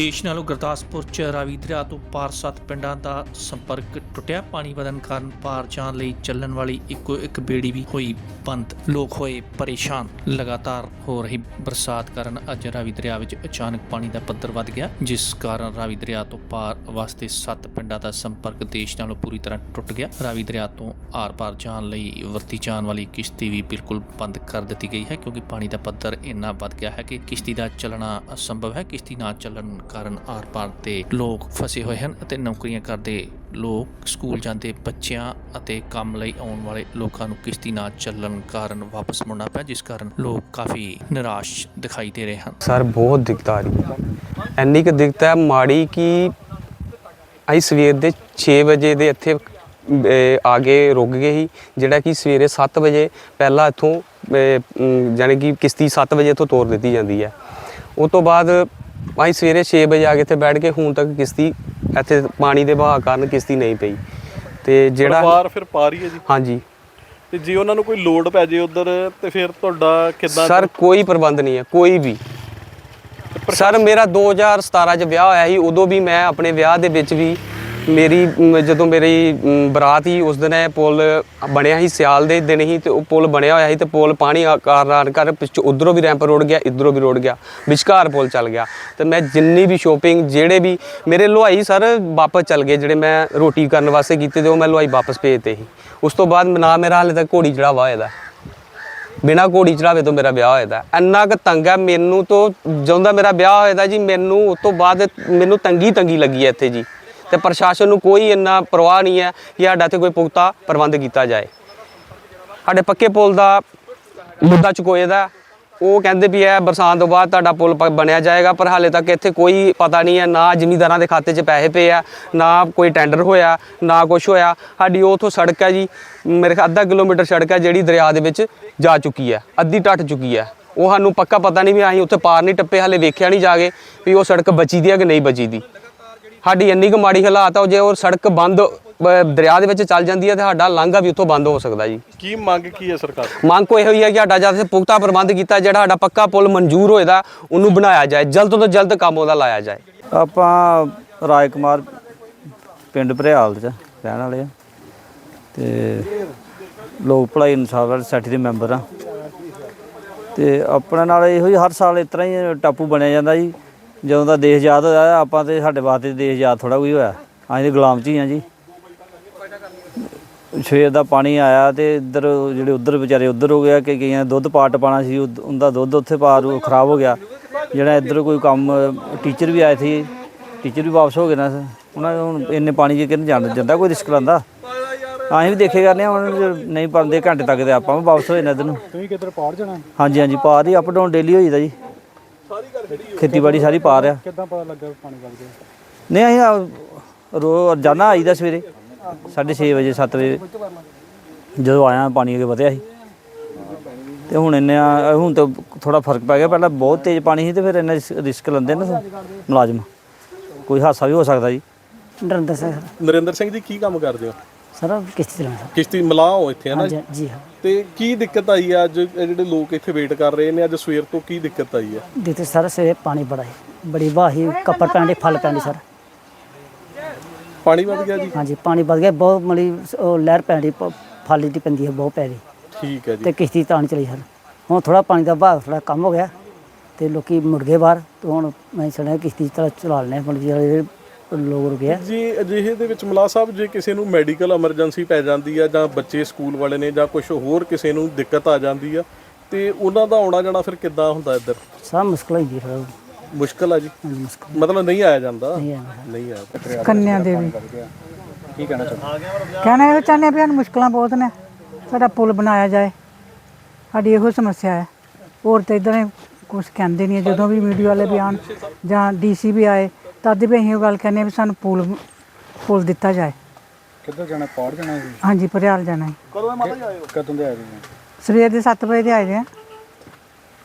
ਦੇਸ਼ ਨਾਲੋਂ ਗੁਰਦਾਸਪੁਰ ਚ ਰਾਵੀ ਦਰਿਆ ਤੋਂ ਪਾਰ ਸੱਤ ਪਿੰਡਾਂ ਦਾ ਸੰਪਰਕ ਟੁੱਟਿਆ। ਪਾਣੀ ਵਧਣ ਕਾਰਨ ਪਾਰ ਜਾਣ ਲਈ ਚੱਲਣ ਵਾਲੀ ਇੱਕੋ ਇੱਕ ਬੇੜੀ ਵੀ ਹੋਈ ਬੰਦ। ਲੋਕ ਹੋਏ ਪਰੇਸ਼ਾਨ। ਲਗਾਤਾਰ ਹੋ ਰਹੀ ਬਰਸਾਤ ਕਾਰਨ ਅੱਜ ਰਾਵੀ ਦਰਿਆ ਵਿੱਚ ਅਚਾਨਕ ਪਾਣੀ ਦਾ ਪੱਧਰ ਵੱਧ ਗਿਆ, ਜਿਸ ਕਾਰਨ ਰਾਵੀ ਦਰਿਆ ਤੋਂ ਪਾਰ ਵਾਸਤੇ ਸੱਤ ਪਿੰਡਾਂ ਦਾ ਸੰਪਰਕ ਦੇਸ਼ ਨਾਲੋਂ ਪੂਰੀ ਤਰ੍ਹਾਂ ਟੁੱਟ ਗਿਆ। ਰਾਵੀ ਦਰਿਆ ਤੋਂ ਆਰ-ਪਾਰ ਜਾਣ ਲਈ ਵਰਤੀ ਜਾਣ ਵਾਲੀ ਕਿਸ਼ਤੀ ਵੀ ਬਿਲਕੁਲ ਬੰਦ ਕਰ ਦਿੱਤੀ ਗਈ ਹੈ, ਕਿਉਂਕਿ ਪਾਣੀ ਦਾ ਪੱਧਰ ਇੰਨਾ ਵੱਧ ਗਿਆ ਹੈ ਕਿ ਕਿਸ਼ਤੀ ਦਾ ਚੱਲਣਾ ਅਸੰਭਵ ਹੈ। ਕਿਸ਼ਤੀ ਨਾ ਚੱਲਣ ਕਾਰਨ ਆਰ-ਪਾਰ ਤੇ ਲੋਕ ਫਸੇ ਹੋਏ ਹਨ ਅਤੇ ਨੌਕਰੀਆਂ ਕਰਦੇ ਲੋਕ ਸਕੂਲ ਜਾਂਦੇ ਬੱਚਿਆਂ ਅਤੇ ਕੰਮ ਲਈ ਆਉਣ ਵਾਲੇ ਲੋਕਾਂ ਨੂੰ ਕਿਸ਼ਤੀ ਨਾ ਚੱਲਣ ਕਾਰਨ ਵਾਪਸ ਮੁੜਨਾ ਪਿਆ ਜਿਸ ਕਾਰਨ ਲੋਕ ਕਾਫੀ ਨਿਰਾਸ਼ ਦਿਖਾਈ ਦੇ ਰਹੇ ਹਨ। ਸਰ ਬਹੁਤ ਦਿੱਕਤ ਆ ਰਹੀ ਹੈ। ਇੰਨੀ ਕੁ ਦਿੱਕਤ ਹੈ ਮਾੜੀ ਕਿ ਅਸੀਂ ਸਵੇਰ ਦੇ 6 ਵਜੇ ਦੇ ਇੱਥੇ ਆ ਕੇ ਰੁਕ ਗਏ ਸੀ ਜਿਹੜਾ ਕਿ ਸਵੇਰੇ 7 ਵਜੇ ਪਹਿਲਾਂ ਇੱਥੋਂ ਅਹ, ਜਾਣੀ ਕਿ ਕਿਸ਼ਤੀ 7 ਵਜੇ ਤੋਂ ਤੋਰ ਦਿੱਤੀ ਜਾਂਦੀ ਹੈ। ਉਸ ਤੋਂ ਬਾਅਦ ਅਸੀਂ ਸਵੇਰੇ 6 ਵਜੇ ਆ ਕੇ ਇੱਥੇ ਬੈਠ ਕੇ ਹੁਣ ਤੱਕ ਕਿਸ਼ਤੀ ਇੱਥੇ ਪਾਣੀ ਦੇ ਵਹਾਅ ਕਾਰਨ ਕਿਸ਼ਤੀ ਨਹੀਂ ਪਈ। ਤੇ ਜਿਹੜਾ ਪਰਿਵਾਰ ਫਿਰ ਪਾ ਰਹੀ ਹੈ ਜੀ। ਹਾਂਜੀ। ਤੇ ਜੇ ਉਹਨਾਂ ਨੂੰ ਕੋਈ ਲੋਡ ਪੈ ਜੇ ਉਧਰ ਤੇ ਫਿਰ ਤੁਹਾਡਾ ਕਿੱਦਾਂ ਸਰ ਕੋਈ ਪ੍ਰਬੰਧ ਨਹੀਂ ਹੈ ਕੋਈ ਵੀ। ਸਰ ਮੇਰਾ 2017 ਚ ਵਿਆਹ ਹੋਇਆ ਸੀ ਉਦੋਂ ਵੀ ਮੈਂ ਆਪਣੇ ਵਿਆਹ ਦੇ ਵਿੱਚ ਵੀ ਮੇਰੀ ਮ, ਜਦੋਂ ਮੇਰੀ ਮ, ਬਰਾਤ ਸੀ ਉਸ ਦਿਨ ਇਹ ਪੁਲ ਬਣਿਆ ਸੀ ਸਿਆਲ ਦੇ ਦਿਨ ਹੀ ਤੇ ਉਹ ਪੁਲ ਬਣਿਆ ਹੋਇਆ ਸੀ ਤੇ ਪੁਲ ਪਾਣੀ ਆ- ਕਾਰਨ ਕਰ ਪਿੱਛੋਂ ਉਧਰੋਂ ਵੀ ਰੈਂਪ ਰੋੜ ਗਿਆ ਇਧਰੋਂ ਵੀ ਰੋੜ ਗਿਆ ਵਿਚਕਾਰ ਪੁਲ ਚੱਲ ਗਿਆ। ਤੇ ਮੈਂ ਜਿੰਨੀ ਵੀ ਸ਼ੋਪਿੰਗ ਜਿਹੜੇ ਵੀ ਮੇਰੇ ਲੋਹਾਈ ਸਰ ਵਾਪਸ ਚੱਲ ਗਏ ਜਿਹੜੇ ਮੈਂ ਰੋਟੀ ਕਰਨ ਵਾਸਤੇ ਕੀਤੇ ਤੇ ਉਹ ਮੈਂ ਲੋਹਾਈ ਵਾਪਸ ਭੇਜਤੇ ਸੀ। ਉਸ ਤੋਂ ਬਾਅਦ ਨਾ ਮੇਰਾ ਹਾਲੇ ਤੱਕ ਘੋੜੀ ਚੜਾਵਾ ਹੋਇਆ ਦਾ। ਬਿਨਾ ਘੋੜੀ ਚੜਾਵੇ ਤੋਂ ਮੇਰਾ ਵਿਆਹ ਹੋਇਆ ਦਾ। ਇੰਨਾ ਕੁ ਤੰਗ ਹੈ ਮੈਨੂੰ ਤੋਂ ਜਦੋਂ ਦਾ ਮੇਰਾ ਵਿਆਹ ਹੋਇਆ ਦਾ ਜੀ ਮੈਨੂੰ ਉਸ ਤੋਂ ਬਾਅਦ ਮੈਨੂੰ ਤੰਗੀ ਤੰਗੀ ਲੱਗੀ ਹੈ ਇੱਥੇ ਜੀ। ਤੇ ਪ੍ਰਸ਼ਾਸਨ ਨੂੰ ਕੋਈ ਇੰਨਾ ਪਰਵਾਹ ਨਹੀਂ ਹੈ ਕਿ ਸਾਡਾ ਇੱਥੇ ਕੋਈ ਪੁਖਤਾ ਪ੍ਰਬੰਧ ਕੀਤਾ ਜਾਏ। ਸਾਡੇ ਪੱਕੇ ਪੁਲ ਦਾ ਮੁੱਦਾ ਚੁਕੋਏ ਦਾ ਉਹ ਕਹਿੰਦੇ ਵੀ ਇਹ ਬਰਸਾਤ ਤੋਂ ਬਾਅਦ ਤੁਹਾਡਾ ਪੁਲ ਪ- ਬਣਿਆ ਜਾਏਗਾ, ਪਰ ਹਾਲੇ ਤੱਕ ਇੱਥੇ ਕੋਈ ਪਤਾ ਨਹੀਂ ਹੈ, ਨਾ ਜ਼ਿਮੀਂਦਾਰਾਂ ਦੇ ਖਾਤੇ 'ਚ ਪੈਸੇ ਪਏ ਆ, ਨਾ ਕੋਈ ਟੈਂਡਰ ਹੋਇਆ, ਨਾ ਕੁਝ ਹੋਇਆ। ਸਾਡੀ ਉਥੋਂ ਸੜਕ ਹੈ ਜੀ, ਮੇਰੇ ਖਿਆਲ ਅੱਧਾ ਕਿਲੋਮੀਟਰ ਸੜਕ ਹੈ ਜਿਹੜੀ ਦਰਿਆ ਦੇ ਵਿੱਚ ਜਾ ਚੁੱਕੀ ਹੈ, ਅੱਧੀ ਟੱਟ ਚੁੱਕੀ ਹੈ। ਉਹ ਸਾਨੂੰ ਪੱਕਾ ਪਤਾ ਨਹੀਂ ਵੀ ਅਸੀਂ ਉੱਥੇ ਪਾਰ ਨਹੀਂ ਟੱਪੇ, ਹਾਲੇ ਵੇਖਿਆ ਨਹੀਂ ਜਾ ਕੇ ਵੀ ਉਹ ਸੜਕ ਬਚੀ ਦੀ ਹੈ ਕਿ ਨਹੀਂ ਬਚੀ ਦੀ ਸਾਡੀ ਇੰਨੀ ਕੁ ਮਾੜੀ ਹਾਲਾਤ ਆ ਜੇ ਉਹ ਸੜਕ ਬੰਦ ਦਰਿਆ ਦੇ ਵਿੱਚ ਚੱਲ ਜਾਂਦੀ ਹੈ ਤੇ ਸਾਡਾ ਲਾਂਘਾ ਵੀ ਉੱਥੋਂ ਬੰਦ ਹੋ ਸਕਦਾ ਜੀ। ਕੀ ਮੰਗ ਕੀ ਹੈ ਸਰਕਾਰ ਮੰਗ ਕੋ ਇਹੋ ਹੀ ਹੈ ਕਿ ਸਾਡਾ ਜਦ ਸੇ ਪੁਖਤਾ ਪ੍ਰਬੰਧ ਕੀਤਾ ਜਿਹੜਾ ਸਾਡਾ ਪੱਕਾ ਪੁਲ ਮਨਜ਼ੂਰ ਹੋਏਦਾ ਉਹਨੂੰ ਬਣਾਇਆ ਜਾਏ ਜਲਦ ਤੋਂ ਜਲਦ ਕੰਮ ਉਹਦਾ ਲਾਇਆ ਜਾਏ। ਆਪਾਂ ਰਾਜ ਕੁਮਾਰ ਪਿੰਡ ਭਰਿਆਲ ਚ ਰਹਿਣ ਵਾਲੇ ਆ। ਤੇ ਲੋਕ ਭਲਾਈ ਇਨਸਾਫ ਵਾਲੀ ਸੋਸਾਇਟੀ ਦੇ ਮੈਂਬਰ ਆ। ਤੇ ਆਪਣੇ ਨਾਲ ਇਹੋ ਹੀ ਹਰ ਸਾਲ ਇਸ ਤਰ੍ਹਾਂ ਹੀ ਟਾਪੂ ਬਣਿਆ ਜਾਂਦਾ ਜੀ। ਜਦੋਂ ਦਾ ਦੇਸ਼ ਆਜ਼ਾਦ ਹੋਇਆ ਆਪਾਂ ਤੇ ਸਾਡੇ ਵਾਸਤੇ ਦੇਸ਼ ਆਜ਼ਾਦ ਥੋੜਾ ਕੋਈ ਹੋਇਆ। ਅਸੀਂ ਤੇ ਗੁਲਾਮ ਚ ਹੀ ਆ ਜੀ। ਸਵੇਰ ਦਾ ਪਾਣੀ ਆਇਆ ਤੇ ਇੱਧਰ ਜਿਹੜੇ ਉੱਧਰ ਵਿਚਾਰੇ ਉੱਧਰ ਹੋ ਗਿਆ ਕਿ ਕਈਆਂ ਦੁੱਧ ਪਾਟ ਪਾਣਾ ਸੀ ਉਹ- ਉਹਦਾ ਦੁੱਧ ਉੱਥੇ ਪਾਰ ਖਰਾਬ ਹੋ ਗਿਆ। ਜਿਹੜਾ ਇੱਧਰ ਕੋਈ ਕੰਮ ਟੀਚਰ ਵੀ ਆਏ ਸੀ ਟੀਚਰ ਵੀ ਵਾਪਸ ਹੋ ਗਏ ਨਾ। ਉਹਨਾਂ ਨੂੰ ਹੁਣ ਇੰਨੇ ਪਾਣੀ 'ਚ ਕਿੰਨ ਜਾਣ ਜਾਂਦਾ ਕੋਈ ਰਿਸਕ ਲੈਂਦਾ? ਅਸੀਂ ਵੀ ਦੇਖੇ ਕਰਨੇ ਆ, ਹੁਣ ਨਹੀਂ ਪਾਉਂਦੇ ਘੰਟੇ ਤੱਕ ਤੇ ਆਪਾਂ ਵੀ ਵਾਪਸ ਹੋ ਜਾਣਾ ਇੱਧਰ ਨੂੰ। ਤੁਸੀਂ ਕਿੱਧਰ ਪਾੜ ਜਾਣਾ? ਹਾਂਜੀ ਹਾਂਜੀ ਪਾਰ ਹੀ ਅਪ ਡਾਊਨ ਡੇਲੀ ਹੋਈਦਾ ਜੀ। ਖੇਤੀਬਾੜੀ ਸਾਰੀ ਪਾਰ ਆ ਕਿੱਦਾਂ ਪਤਾ ਲੱਗਾ ਪਾਣੀ ਵੱਗ ਗਿਆ? ਨਹੀਂ ਅਸੀਂ ਆ ਰੋ ਰੋਜ਼ਾਨਾ ਆਈਦਾ ਸਵੇਰੇ। 6:30 ਵਜੇ 7 ਵਜੇ। ਜਦੋਂ ਆਇਆ ਪਾਣੀ ਅੱਗੇ ਵਧਿਆ ਸੀ। ਤੇ ਹੁਣ ਇੰਨੇ ਹੁਣ ਤਾਂ ਥੋੜਾ ਫ਼ਰਕ ਪੈ ਗਿਆ। ਪਹਿਲਾਂ ਬਹੁਤ ਤੇਜ਼ ਪਾਣੀ ਸੀ ਤੇ ਫਿਰ ਇੰਨਾ ਰਿਸ- ਰਿਸਕ ਲੈਂਦੇ ਨਾ ਮੁਲਾਜ਼ਮ। ਕੋਈ ਹਾਦਸਾ ਵੀ ਹੋ ਸਕਦਾ ਜੀ। ਨਰਿੰਦਰ ਸਿੰਘ। ਨਰਿੰਦਰ ਸਿੰਘ ਜੀ ਕੀ ਕੰਮ ਕਰਦੇ ਹੋ? ਸਰ ਕਿਸ਼ਤੀ ਚਲਾਉਣਾ ਸਰ ਕਿਸ਼ਤੀ ਮਲਾਹ ਹੋ ਇੱਥੇ ਹੈ ਨਾ ਜੀ? ਹਾਂ। ਤੇ ਕੀ ਦਿੱਕਤ ਆਈ ਹੈ ਅੱਜ? ਇਹ ਜਿਹੜੇ ਲੋਕ ਇੱਥੇ ਵੇਟ ਕਰ ਰਹੇ ਨੇ ਅੱਜ ਸਵੇਰ ਤੋਂ ਕੀ ਦਿੱਕਤ ਆਈ ਹੈ ਦਿੱਤੇ ਸਰ ਸਵੇਰੇ ਪਾਣੀ ਬੜਾ ਹੈ ਬੜੀ ਵਾਹੀ ਕੱਪੜ ਪੈਂਦੇ ਫਲ ਪੈਂਦੇ ਸਰ। ਪਾਣੀ ਵੱਧ ਗਿਆ ਜੀ? ਹਾਂਜੀ ਪਾਣੀ ਵੱਧ ਗਿਆ। ਬਹੁਤ ਮਲੀ ਲਹਿਰ ਪੈਂਦੀ ਫਲ ਦੀ ਪੈਂਦੀ ਹੈ ਬਹੁਤ ਪੈ ਰਹੀ ਠੀਕ ਹੈ ਜੀ। ਤੇ ਕਿਸ਼ਤੀ ਤਾਂ ਨਹੀਂ ਚਲੀ ਸਰ। ਹੁਣ ਥੋੜਾ ਪਾਣੀ ਦਾ ਵਹਾਅ ਥੋੜਾ ਕੰਮ ਹੋ ਗਿਆ। ਤੇ ਲੋਕੀ ਮੁੜ ਗਏ ਬਾਹਰ। ਤੇ ਹੁਣ ਮੈਂ ਸੁਣਿਆ ਕਿਸ਼ਤੀ ਚਲਾ ਚਲਾ ਲੈਣੇ ਮਤਲਬ ਜਿਹੜੇ ਲੋਕ ਰੁਕੇ ਆ ਜੀ ਅਜਿਹੇ ਦੇ ਵਿੱਚ ਮਲਾਹ ਸਾਹਿਬ ਜੇ ਕਿਸੇ ਨੂੰ ਮੈਡੀਕਲ ਐਮਰਜੈਂਸੀ ਪੈ ਜਾਂਦੀ ਆ ਜਾਂ ਬੱਚੇ ਸਕੂਲ ਵਾਲੇ ਨੇ ਜਾਂ ਕੁਝ ਹੋਰ ਕਿਸੇ ਨੂੰ ਦਿੱਕਤ ਆ ਜਾਂਦੀ ਆ ਤੇ ਉਹਨਾਂ ਦਾ ਆਉਣਾ ਜਾਣਾ ਫਿਰ ਕਿੱਦਾਂ ਹੁੰਦਾ ਇੱਧਰ? ਸਭ ਮੁਸ਼ਕਲ ਹੈ ਫਿਰ ਮੁਸ਼ਕਲ ਆ ਜੀ। ਮੁਸ਼ਕਲ। ਮਤਲਬ ਨਹੀਂ ਆਇਆ ਜਾਂਦਾ? ਨਹੀਂ ਸਰ। ਨਹੀਂ ਆਇਆ। ਕੰਨਿਆ ਦੇਵੀ ਕੀ ਕਹਿਣਾ ਚਾਹੁੰਦੇ ਕਹਿਣਾ ਇਹ ਚਾਹੁੰਦੇ ਹਾਂ ਵੀ ਸਾਨੂੰ ਮੁਸ਼ਕਲਾਂ ਬਹੁਤ ਨੇ। ਸਾਡਾ ਪੁਲ ਬਣਾਇਆ ਜਾਏ। ਸਾਡੀ ਇਹੋ ਸਮੱਸਿਆ ਹੈ। ਹੋਰ ਤਾਂ ਇਦਾਂ ਕੁਝ ਕਹਿੰਦੇ ਨਹੀਂ ਹੈ। ਜਦੋਂ ਵੀ ਮੀਡੀਆ ਵਾਲੇ ਵੀ ਆਉਣ ਜਾਂ ਡੀਸੀ ਵੀ ਆਏ ਤਦ ਵੀ ਅਸੀਂ ਉਹ ਗੱਲ ਕਹਿੰਦੇ ਹਾਂ ਵੀ ਸਾਨੂੰ ਪੁਲ ਪੁਲ ਦਿੱਤਾ ਜਾਏ। ਕਿੱਧਰ ਜਾਣਾ? ਪਾੜ ਜਾਣਾ ਸੀ? ਹਾਂਜੀ ਭਰਿਆਲ ਜਾਣਾ ਹੈ। ਕਦੋਂ ਮਾਤਾ ਜੀ ਆਏ ਹੋ? ਕਦੋਂ ਦੇ ਆਏ ਤੁਸੀਂ ਸਵੇਰ ਦੇ 7 ਵਜੇ ਦੇ ਆਏ ਦੇ ਆ।